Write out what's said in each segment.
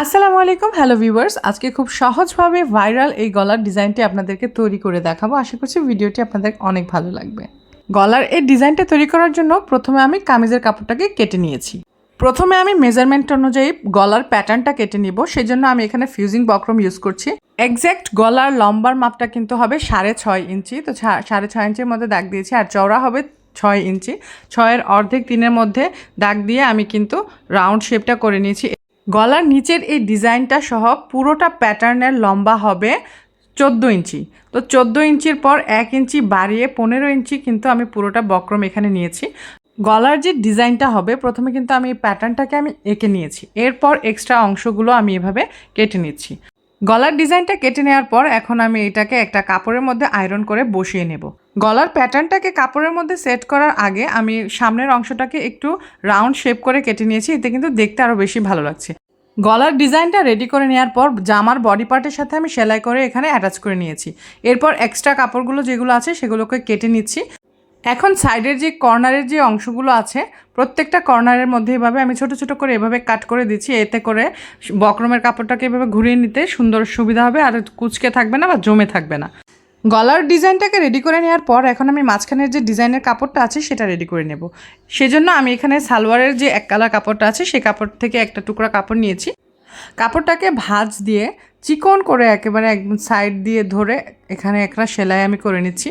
আসসালামু আলাইকুম, hello viewers. আজকে খুব সহজভাবে ভাইরাল এই গলার ডিজাইনটি আপনাদেরকে তৈরি করে দেখাবো। আশা করছি ভিডিওটি আপনাদের অনেক ভালো লাগবে। গলার এই ডিজাইনটা তৈরি করার জন্য প্রথমে আমি কামিজের কাপড়টাকে কেটে নিয়েছি। প্রথমে আমি মেজারমেন্ট অনুযায়ী গলার প্যাটার্নটা কেটে নিব। সেজন্য আমি এখানে ফিউজিং বক্রম ইউজ করছি। এক্স্যাক্ট গলার লম্বার মাপটা কিন্তু হবে সাড়ে ছয় ইঞ্চি। তো সাড়ে ছয় ইঞ্চির মধ্যে দাগ দিয়েছি আর চওড়া হবে ছয় ইঞ্চি। ছয়ের অর্ধেক তিনের মধ্যে দাগ দিয়ে আমি কিন্তু রাউন্ড শেপটা করে নিয়েছি। গলার নিচের এই ডিজাইনটা সহ পুরোটা প্যাটার্নের লম্বা হবে চোদ্দ ইঞ্চি। তো চোদ্দ ইঞ্চির পর এক ইঞ্চি বাড়িয়ে পনেরো ইঞ্চি কিন্তু আমি পুরোটা বক্রম এখানে নিয়েছি। গলার যে ডিজাইনটা হবে, প্রথমে কিন্তু আমি এই প্যাটার্নটাকে আমি এঁকে নিয়েছি। এরপর এক্সট্রা অংশগুলো আমি এভাবে কেটে নিচ্ছি। গলার ডিজাইনটা কেটে নেওয়ার পর এখন আমি এটাকে একটা কাপড়ের মধ্যে আয়রন করে বসিয়ে নেব। গলার প্যাটার্নটাকে কাপড়ের মধ্যে সেট করার আগে আমি সামনের অংশটাকে একটু রাউন্ড শেপ করে কেটে নিয়েছি, এতে কিন্তু দেখতে আরও বেশি ভালো লাগছে। গলার ডিজাইনটা রেডি করে নেওয়ার পর জামার বডি পার্টের সাথে আমি সেলাই করে এখানে অ্যাটাচ করে নিয়েছি। এরপর এক্সট্রা কাপড়গুলো যেগুলো আছে সেগুলোকে কেটে নিচ্ছি। এখন সাইডের যে কর্নারের যে অংশগুলো আছে, প্রত্যেকটা কর্নারের মধ্যে এভাবে আমি ছোট ছোট করে এভাবে কাট করে দিচ্ছি, এতে করে বক্রমের কাপড়টাকে এভাবে ঘুরিয়ে নিতে সুন্দর সুবিধা হবে আর কুচকে থাকবে না বা জমে থাকবে না। গলার ডিজাইনটাকে রেডি করে নেওয়ার পর এখন আমি মাঝখানের যে ডিজাইনের কাপড়টা আছে সেটা রেডি করে নেব। সেজন্য আমি এখানে সালোয়ারের যে এক কালার কাপড়টা আছে সেই কাপড় থেকে একটা টুকরা কাপড় নিয়েছি। কাপড়টাকে ভাঁজ দিয়ে চিকন করে একেবারে একদম সাইড দিয়ে ধরে এখানে একটা সেলাই আমি করে নিচ্ছি।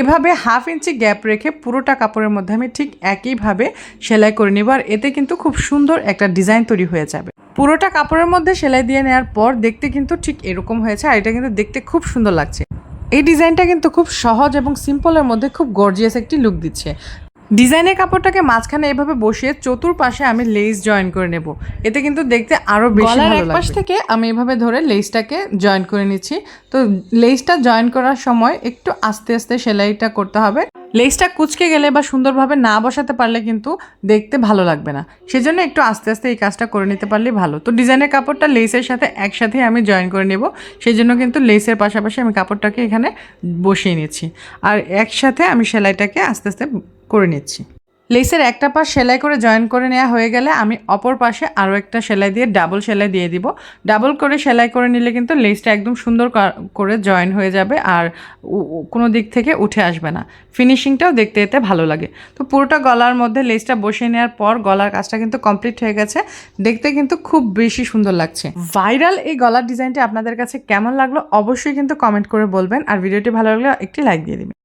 এভাবে হাফ ইঞ্চি গ্যাপ রেখে পুরোটা কাপড়ের মধ্যে আমি ঠিক একইভাবে সেলাই করে নিব আর এতে কিন্তু খুব সুন্দর একটা ডিজাইন তৈরি হয়ে যাবে। পুরোটা কাপড়ের মধ্যে সেলাই দিয়ে নেওয়ার পর দেখতে কিন্তু ঠিক এরকম হয়েছে আর এটা কিন্তু দেখতে খুব সুন্দর লাগছে। এই ডিজাইনটা কিন্তু খুব সহজ এবং সিম্পলের মধ্যে খুব গর্জিয়াস একটি লুক দিচ্ছে। ডিজাইনের কাপড়টাকে মাঝখানে এভাবে বসিয়ে চতুর্পাশে আমি লেস জয়েন করে নেব। এতে কিন্তু দেখতে আরও বেশি ভালো লাগবে। পাশ থেকে আমি এভাবে ধরে লেসটাকে জয়েন করে নিচ্ছি। তো লেসটা জয়েন করার সময় একটু আস্তে আস্তে সেলাইটা করতে হবে। লেসটা কুচকে গেলে বা সুন্দরভাবে না বসাতে পারলে কিন্তু দেখতে ভালো লাগবে না। সেজন্য একটু আস্তে আস্তে এই কাজটা করে নিতে পারলেই ভালো। তো ডিজাইনের কাপড়টা লেসের সাথে একসাথে আমি জয়েন করে নেব। সেই জন্য কিন্তু লেসের পাশাপাশি আমি কাপড়টাকে এখানে বসিয়ে নিচ্ছি। আর একসাথে আমি সেলাইটাকে আস্তে আস্তে করে নিচ্ছি। লেসের একটা পাশ সেলাই করে জয়েন করে নেওয়া হয়ে গেলে আমি অপর পাশে আরও একটা সেলাই দিয়ে ডাবল সেলাই দিয়ে দিব। ডাবল করে সেলাই করে নিলে কিন্তু লেসটা একদম সুন্দর করে জয়েন হয়ে যাবে আর কোনো দিক থেকে উঠে আসবে না। ফিনিশিংটাও দেখতে এতে ভালো লাগে। তো পুরোটা গলার মধ্যে লেসটা বসিয়ে নেওয়ার পর গলার কাজটা কিন্তু কমপ্লিট হয়ে গেছে। দেখতে কিন্তু খুব বেশি সুন্দর লাগছে। ভাইরাল এই গলার ডিজাইনটা আপনাদের কাছে কেমন লাগল অবশ্যই কিন্তু কমেন্ট করে বলবেন। আর ভিডিওটি ভালো লাগলে একটি লাইক দিয়ে দিবেন।